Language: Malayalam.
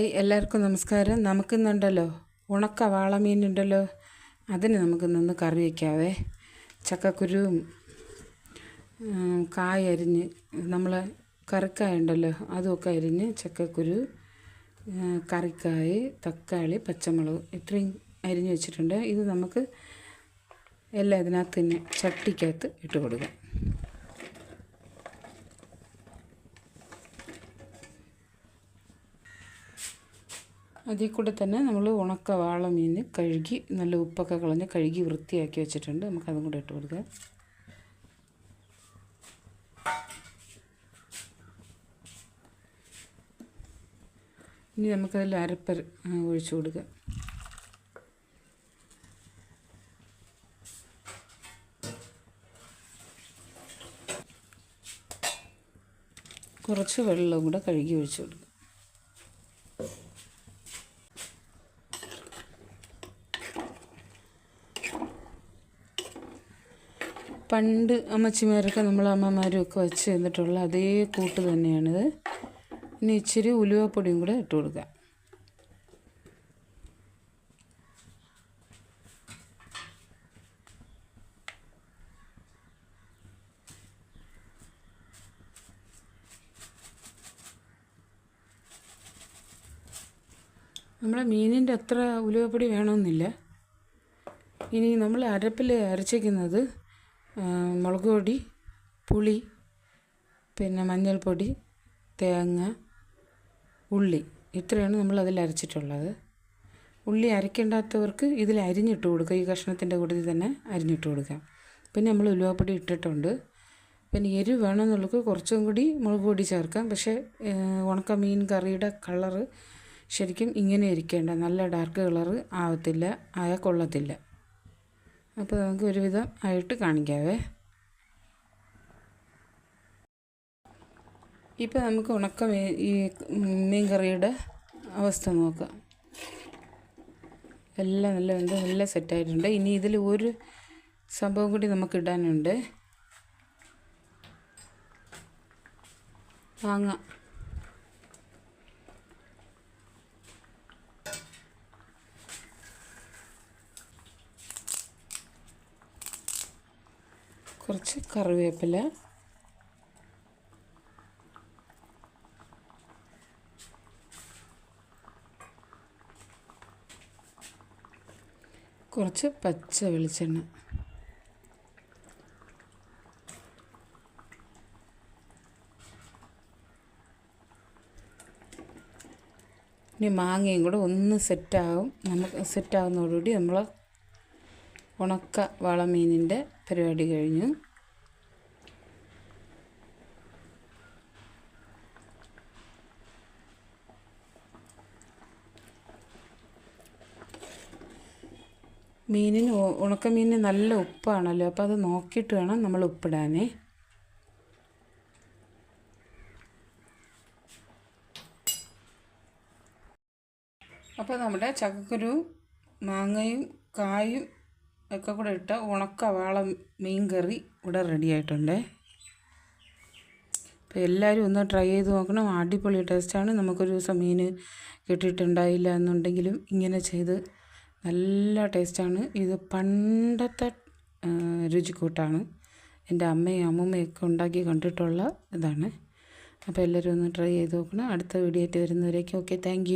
ഹായ് എല്ലാവർക്കും നമസ്കാരം. നമുക്കിന്നുണ്ടല്ലോ ഉണക്ക വാളമീനുണ്ടല്ലോ അതിന് നമുക്ക് നിന്ന് കറി വയ്ക്കാവേ ചക്കക്കുരുവും കായ അരിഞ്ഞ് നമ്മൾ കറിക്കായ ഉണ്ടല്ലോ അതുമൊക്കെ അരിഞ്ഞ് ചക്കക്കുരു കറിക്കായ് തക്കാളി പച്ചമുളക് ഇത്രയും അരിഞ്ഞ് വെച്ചിട്ടുണ്ട്. ഇത് നമുക്ക് എല്ലാം ഇതിനകത്ത് തന്നെ ചട്ടിക്കകത്ത് ഇട്ട് കൊടുക്കാം. അതിൽ കൂടെ തന്നെ നമ്മൾ ഉണക്ക വാള മീൻ കഴുകി നല്ല ഉപ്പൊക്കെ കളഞ്ഞ് കഴുകി വൃത്തിയാക്കി വെച്ചിട്ടുണ്ട്. നമുക്ക് അതും കൂടെ ഇട്ട് കൊടുക്കാം. ഇനി നമുക്കതിൽ അരപ്പർ ഒഴിച്ചു കൊടുക്കാം. കുറച്ച് വെള്ളം കൂടെ കഴുകി ഒഴിച്ചു കൊടുക്കാം. പണ്ട് അമ്മച്ചിമാരൊക്കെ നമ്മൾ അമ്മമാരും ഒക്കെ വെച്ച് തന്നിട്ടുള്ള അതേ കൂട്ട് തന്നെയാണിത്. ഇനി ഇച്ചിരി ഉലുവപ്പൊടിയും കൂടെ ഇട്ട് കൊടുക്കാം. നമ്മുടെ മീനിന്റെ അത്ര ഉലുവപ്പൊടി വേണമെന്നില്ല. ഇനി നമ്മൾ അരപ്പിൽ അരച്ചേക്കുന്നത് ആ, മുളക് പൊടി പുളി പിന്നെ മഞ്ഞൾപ്പൊടി തേങ്ങ ഉള്ളി. ഇത്രയാണ് നമ്മൾ അതിൽ അരച്ചിട്ടുള്ളത്. ഉള്ളി അരക്കേണ്ടാത്തവർക്ക് ഇതിൽ അരിഞ്ഞിട്ട് കൊടുക്കുക. ഈ കഷ്ണത്തിന്റെ കൂട്ടത്തിൽ തന്നെ അരിഞ്ഞിട്ട് കൊടുക്കാം പിന്നെ നമ്മൾ ഉലുവാപ്പൊടി ഇട്ടിട്ടുണ്ട്. പിന്നെ എരിവ് വേണമെന്നുള്ളത് കുറച്ചും കൂടി മുളക് പൊടി ചേർക്കാം. പക്ഷേ ഉണക്ക മീൻ കറിയുടെ കളറ് ശരിക്കും ഇങ്ങനെ ഇരിക്കേണ്ട. നല്ല ഡാർക്ക് കളറ് ആവത്തില്ല ആയാൽ കൊള്ളത്തില്ല. അപ്പോൾ നമുക്ക് ഒരുവിധം ആയിട്ട് കാണിക്കാവേ. ഇപ്പോൾ നമുക്ക് ഉണക്ക മീ ഈ മീൻ കറിയുടെ അവസ്ഥ നോക്കാം. എല്ലാം നല്ല വെന്ത് നല്ല സെറ്റായിട്ടുണ്ട് ഇനി ഇതിൽ ഒരു സംഭവം കൂടി നമുക്ക് ഇടാനുണ്ട്. മാങ്ങ കുറച്ച് കറിവേപ്പില. കുറച്ച് പച്ച വെളിച്ചെണ്ണ. ഇനി മാങ്ങയും കൂടെ ഒന്ന് സെറ്റാകും നമുക്ക് സെറ്റാകുന്നതോടുകൂടി നമ്മൾ ഉണക്ക വളമീനിന്റെ പരിപാടി കഴിഞ്ഞു. മീനിന് ഉണക്ക ഉണക്കമീനിന് നല്ല ഉപ്പാണല്ലോ അപ്പോൾ അത് നോക്കിയിട്ട് വേണം നമ്മൾ ഉപ്പിടാനേ. അപ്പോൾ നമ്മുടെ ചക്കക്കുരു മാങ്ങയും കായും ഒക്കെ കൂടെ ഇട്ട ഉണക്ക വാള മീൻ കറി ഇവിടെ റെഡി ആയിട്ടുണ്ട്. അപ്പോൾ എല്ലാവരും ഒന്ന് ട്രൈ ചെയ്ത് നോക്കണം. അടിപൊളി ടേസ്റ്റാണ് നമുക്കൊരു ദിവസം മീൻ കിട്ടിയിട്ടുണ്ടായില്ല എന്നുണ്ടെങ്കിലും ഇങ്ങനെ ചെയ്ത് നല്ല ടേസ്റ്റാണ് ഇത് പണ്ടത്തെ രുചിക്കൂട്ടാണ്. എന്റെ അമ്മയും അമ്മൂമ്മയൊക്കെ ഉണ്ടാക്കി കണ്ടിട്ടുള്ള ഇതാണ്. അപ്പോൾ എല്ലാവരും ഒന്ന് ട്രൈ ചെയ്ത് നോക്കണം. അടുത്ത വീഡിയോ ആയിട്ട് വരുന്നവരേക്കും ഓക്കെ താങ്ക്